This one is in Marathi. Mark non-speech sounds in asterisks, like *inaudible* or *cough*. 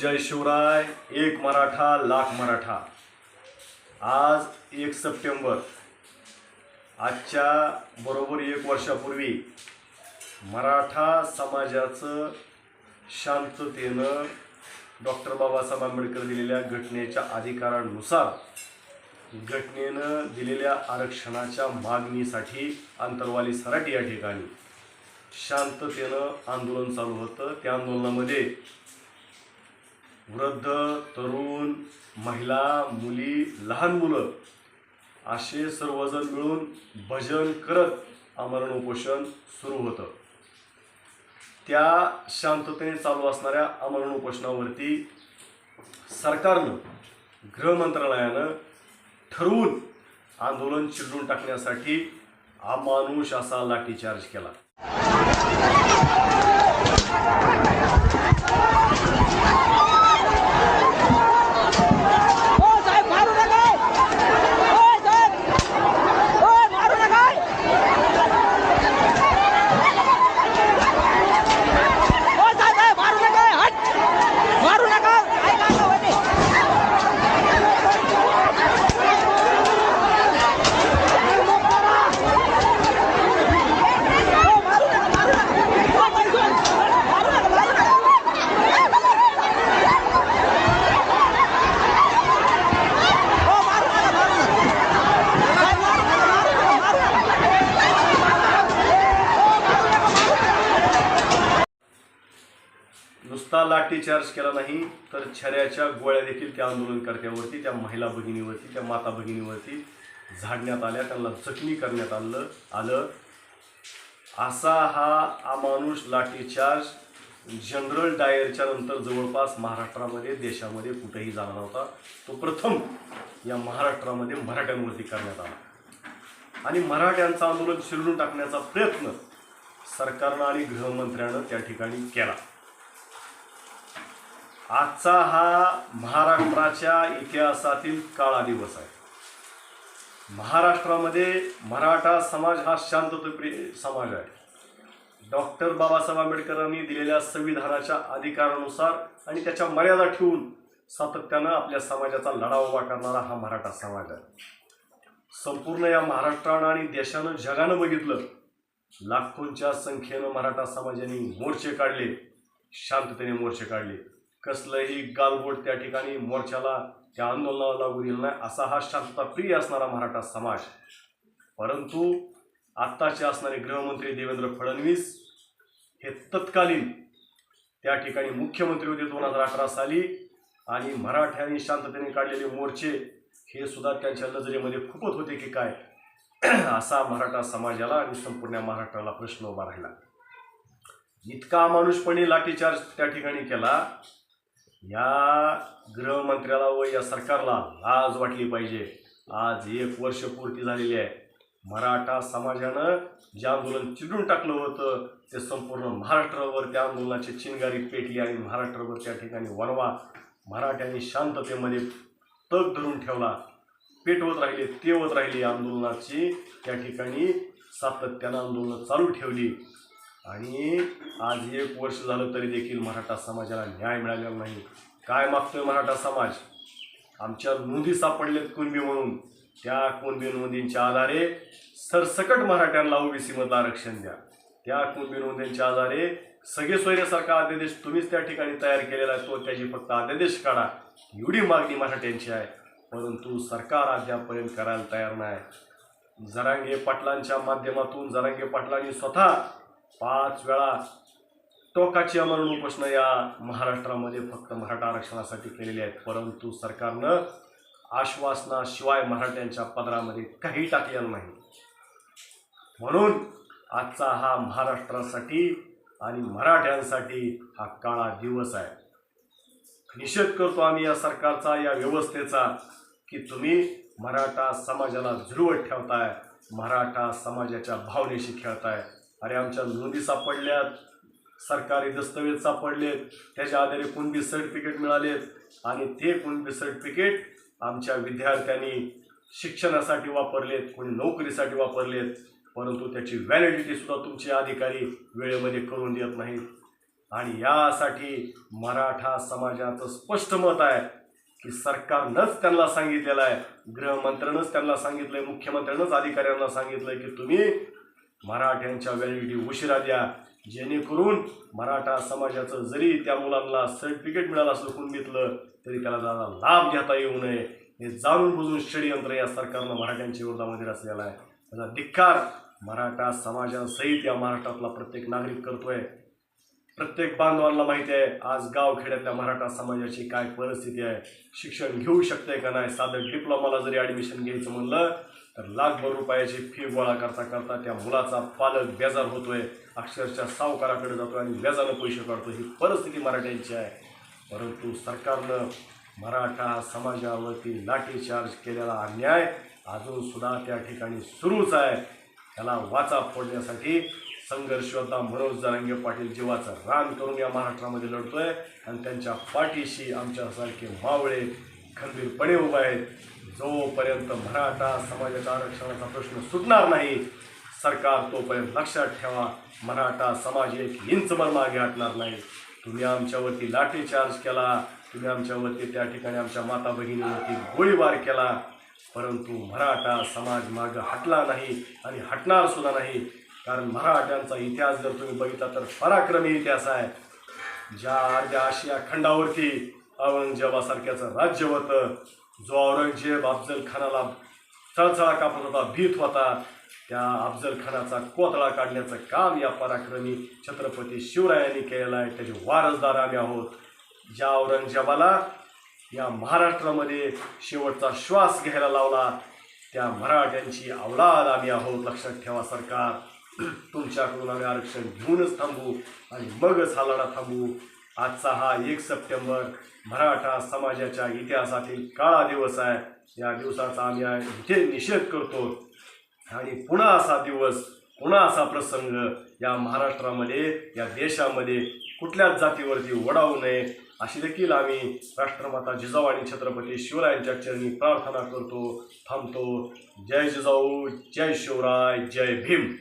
जय शिवराय एक मराठा लाख मराठा. आज एक सप्टेंबर. आजच्या बरोबर एक वर्षापूर्वी मराठा समाजाचं शांततेनं डॉक्टर बाबासाहेब आंबेडकर दिलेल्या घटनेच्या अधिकारानुसार घटनेनं दिलेल्या आरक्षणाच्या मागणीसाठी अंतरवाली सराटी या ठिकाणी. शांततेनं आंदोलन चालू होतं. त्या आंदोलनामध्ये वृद्ध तरुण महिला मुली लहान मुलं असे सर्वजण मिळून भजन करत आमरण उपोषण सुरू होतं. त्या शांततेने चालू असणाऱ्या आमरण उपोषणावरती सरकारनं गृह मंत्रालयानं ठरवून आंदोलन चिरडून टाकण्यासाठी अमानुष असा लाठीचार्ज केला. लाठीचार्ज केला नाही तर छऱ्याच्या गोळ्या देखील त्या आंदोलनकर्त्यावरती त्या महिला भगिनीवरती त्या माता भगिनीवरती झाडण्यात आल्या. त्यांना जखमी करण्यात आलं आलं. असा हा अमानुष लाठीचार्ज जनरल डायरच्या नंतर जवळपास महाराष्ट्रामध्ये देशामध्ये कुठेही झाला नव्हता. तो प्रथम या महाराष्ट्रामध्ये मराठ्यांवरती करण्यात आला. आणि मराठ्यांचं आंदोलन शिरडून टाकण्याचा प्रयत्न सरकारनं आणि गृहमंत्र्यानं त्या ठिकाणी केला. आजचा हा महाराष्ट्राच्या इतिहासातील काळा दिवस आहे. महाराष्ट्रामध्ये मराठा समाज हा शांतताप्रिय समाज आहे. डॉक्टर बाबासाहेब आंबेडकरांनी दिलेल्या संविधानाच्या अधिकारानुसार आणि त्याच्या मर्यादा ठेवून सातत्यानं आपल्या समाजाचा लढा उभा करणारा हा मराठा समाज आहे. संपूर्ण या महाराष्ट्रानं आणि देशानं जगानं बघितलं लाखोंच्या संख्येनं मराठा समाजाने मोर्चे काढले शांततेने मोर्चे काढले. कसलंही गालबोट त्या ठिकाणी मोर्चाला त्या आंदोलनाला लागू दिलं नाही असा हा शांतताप्रिय असणारा मराठा समाज. परंतु आत्ताचे असणारे गृहमंत्री देवेंद्र फडणवीस हे तत्कालीन त्या ठिकाणी मुख्यमंत्री होते दोन हजार अठरा साली आणि मराठ्यांनी शांततेने काढलेले मोर्चे हे सुद्धा त्यांच्या नजरेमध्ये खुपत होते की काय? *clears throat* असा मराठा समाजाला आणि संपूर्ण महाराष्ट्राला प्रश्न उभा राहिला. इतका माणूसपणे लाठीचार्ज त्या ठिकाणी केला या गृहमंत्र्याला व या सरकारला लाज वाटली पाहिजे. आज एक वर्ष पूर्ती झालेली आहे. मराठा समाजानं जे आंदोलन चिडून टाकलं होतं ते संपूर्ण महाराष्ट्रावर त्या आंदोलनाची चिनगारी पेटली आणि महाराष्ट्रावर त्या ठिकाणी वणवा. मराठ्यांनी शांततेमध्ये तग धरून ठेवला. पेटवत राहिले तेवत राहिली आंदोलनाची. त्या ठिकाणी सातत्यानं आंदोलनं चालू ठेवली. आणि आज एक वर्ष झालं तरी देखील मराठा समाजाला न्याय मिळालेला नाही. काय मागतोय मराठा समाज? आमच्या नोंदी सापडलेत कुणबी म्हणून. त्या कुणबी नोंदींच्या आधारे सरसकट मराठ्यांना ओबीसीमधलं आरक्षण द्या. त्या कुणबी नोंदींच्या आधारे सगळे सोयऱ्यासारखा अध्यादेश तुम्हीच त्या ठिकाणी तयार केलेला आहे तो त्याची फक्त अध्यादेश काढा. एवढी मागणी मराठ्यांची आहे. परंतु सरकार अद्यापर्यंत करायला तयार नाही. जरांगे पाटलांच्या माध्यमातून जरांगे पाटलांनी स्वतः पाच वेळा टोकाची अमरण उपोषणं या महाराष्ट्रामध्ये फक्त मराठा आरक्षणासाठी केलेली आहेत. परंतु सरकारनं आश्वासनाशिवाय मराठ्यांच्या पदरामध्ये काही टाकलेलं नाही. म्हणून आजचा हा महाराष्ट्रासाठी आणि मराठ्यांसाठी हा काळा दिवस आहे. निषेध करतो आम्ही या सरकारचा या व्यवस्थेचा की तुम्ही मराठा समाजाला झुरवत ठेवताय मराठा समाजाच्या भावनेशी खेळताय. अरे आमच्या नोंदी सापडल्यात. सरकारी दस्तवेज सापडलेत. त्याच्या आधारे कुणबी सर्टिफिकेट मिळालेत. आणि ते कुणबी सर्टिफिकेट आमच्या विद्यार्थ्यांनी शिक्षणासाठी वापरलेत कोणी नोकरीसाठी वापरलेत. परंतु त्याची व्हॅलिडिटी सुद्धा तुमचे अधिकारी वेळेमध्ये करून देत नाहीत. आणि यासाठी मराठा समाजाचं स्पष्ट मत आहे की सरकारनंच त्यांना सांगितलेलं आहे. गृहमंत्र्यानंच त्यांना सांगितलंय मुख्यमंत्र्यानंच अधिकाऱ्यांना सांगितलंय की तुम्ही मराठ्यांच्या व्हॅलिडिटी उशिरा द्या. जेणेकरून मराठा समाजाचं जरी त्या मुलांना सर्टिफिकेट मिळालं असलं कुणबीतलं तरी त्याला त्याचा लाभ घेता येऊ नये. हे जाणून बुजून षडयंत्र या सरकारनं मराठ्यांच्या विरोधामध्ये रचलेलं आहे. त्याचा धिक्कार मराठा समाजासहित या महाराष्ट्रातला प्रत्येक नागरिक करतोय. प्रत्येक बांधवांना माहिती आहे आज गावखेड्यातल्या मराठा समाजाची काय परिस्थिती आहे? शिक्षण घेऊ शकते का नाही? साधं डिप्लोमाला जरी ॲडमिशन घ्यायचं म्हणलं तर लाखभर रुपयाची फी गोळा करता करता त्या मुलाचा पालक बेजार होतोय अक्षरशः सावकाराकडे जातो आणि व्याजानं पैसे काढतो ही परिस्थिती मराठ्यांची आहे. परंतु सरकारनं मराठा समाजावरती लाठीचार्ज केलेला अन्याय अजून सुद्धा त्या ठिकाणी सुरूच आहे. त्याला वाचा फोडण्यासाठी संघर्ष मनोज जरांगे पाटील जीवाचं रान करून या महाराष्ट्रामध्ये लढतोय आणि त्यांच्या पाठीशी आमच्यासारखे मावळे खंबीरपणे उभे आहेत. जोपर्यंत मराठा समाजाच्या आरक्षणाचा प्रश्न सुटणार नाही सरकार तोपर्यंत लक्षात ठेवा मराठा समाज एक इंच पण मागे हटणार नाही. तुम्ही आमच्यावरती लाठीचार्ज केला तुम्ही आमच्यावरती त्या ठिकाणी आमच्या माता बहिणीवरती गोळीबार केला परंतु मराठा समाज मागं हटला नाही आणि हटणार सुद्धा नाही. कारण मराठ्यांचा इतिहास जर तुम्ही बघितला तर पराक्रमी इतिहास आहे. ज्या अर्ध्या आशिया खंडावरती औरंगजेबासारख्याचं राज्य होतं जो औरंगजेब अफजल खानाला चळचळा कापत होता भीत होता त्या अफजल खानाचा कोतळा काढण्याचं काम या पराक्रमी छत्रपती शिवरायांनी केलेलं आहे. त्याचे वारसदार आम्ही आहोत. ज्या औरंगजेबाला या महाराष्ट्रामध्ये शेवटचा श्वास घ्यायला लावला त्या मराठ्यांची अवलाद आम्ही आहोत. लक्षात ठेवा सरकार. तुमच्याकडून आम्ही आरक्षण घेऊनच थांबू आणि मगच हा लढा थांबू. आजचा हा एक सप्टेंबर मराठा समाजाच्या इतिहासातील काळा दिवस आहे. या दिवसाचा आम्ही इथे निषेध करतो. आणि पुन्हा असा दिवस पुन्हा असा प्रसंग या महाराष्ट्रामध्ये या देशामध्ये कुठल्याच जातीवरती वडावू नये अशी देखील आम्ही राष्ट्रमाता जिजाऊ आणि छत्रपती शिवरायांच्या चरणी प्रार्थना करतो थांबतो. जय जिजाऊ जय शिवराय जय भीम.